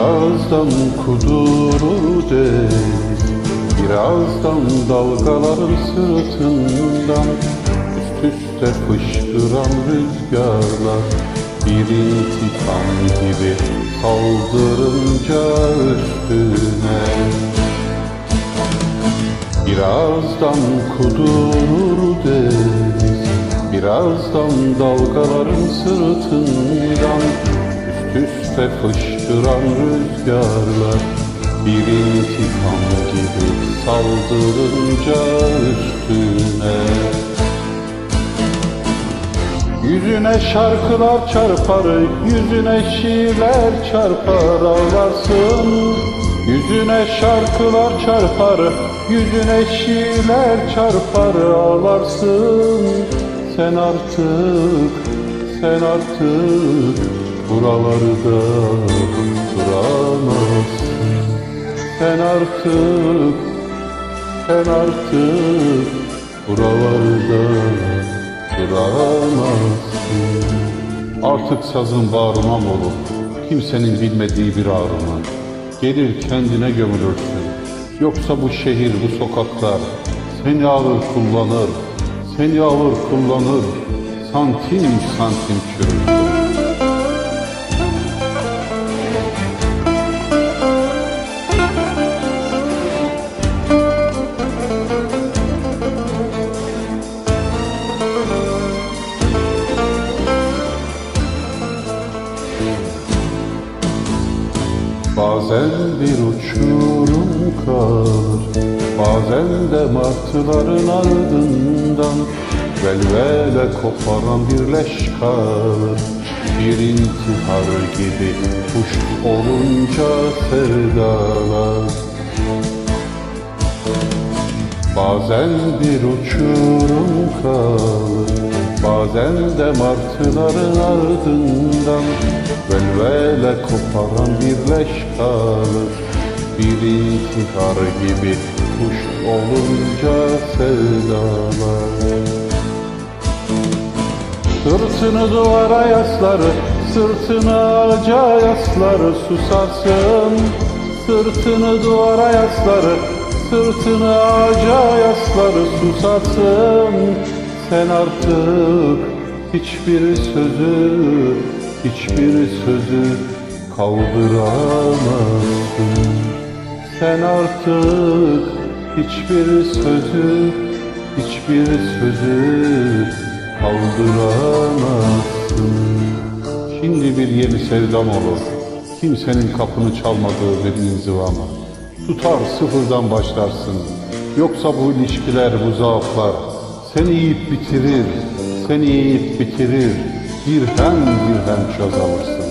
Birazdan kudurur deniz Birazdan dalgaların sırtından Üst üste fışkıran rüzgarlar Bir intikam gibi saldırınca üstüne. Birazdan kudurur deniz Birazdan dalgaların sırtından Üst üste fışkıran rüzgarlar Bir intikam gibi saldırınca üstüne Yüzüne şarkılar çarpar, yüzüne şiirler çarpar ağlarsın. Yüzüne şarkılar çarpar, yüzüne şiirler çarpar ağlarsın. Sen artık, sen artık buralarda duramazsın. Sen artık, sen artık buralarda duramazsın. Artık sazın bağrımam olur, kimsenin bilmediği bir ağrıma. Gelir kendine gömülürsün, yoksa bu şehir, bu sokaklar seni alır kullanır, seni alır kullanır, santim santim çürürsün. Bazen bir uçurum kalır Bazen de martıların ardından Velvele koparan bir leş kalır Bir intihar gibi kuş olunca sevdalar. Bazen bir uçurum kalır Bazen de martıların ardından Velvele koparan bir leş kalır Bir intihar gibi kuş olunca sevdalar Sırtını duvara yaslar, sırtını ağaca yaslar susarsın. Sırtını duvara yaslar, sırtını ağaca yaslar susarsın. Sen artık hiçbir sözü, hiçbir sözü kaldıramazsın. Sen artık hiçbir sözü, hiçbir sözü kaldıramazsın. Şimdi bir yeni sevdam olur. Kimsenin kapını çalmadığı bir inzivama. Tutar sıfırdan başlarsın. Yoksa bu ilişkiler, bu zaaflar seni yiyip bitirir, seni yiyip bitirir. Dirhem dirhem çöz alırsın.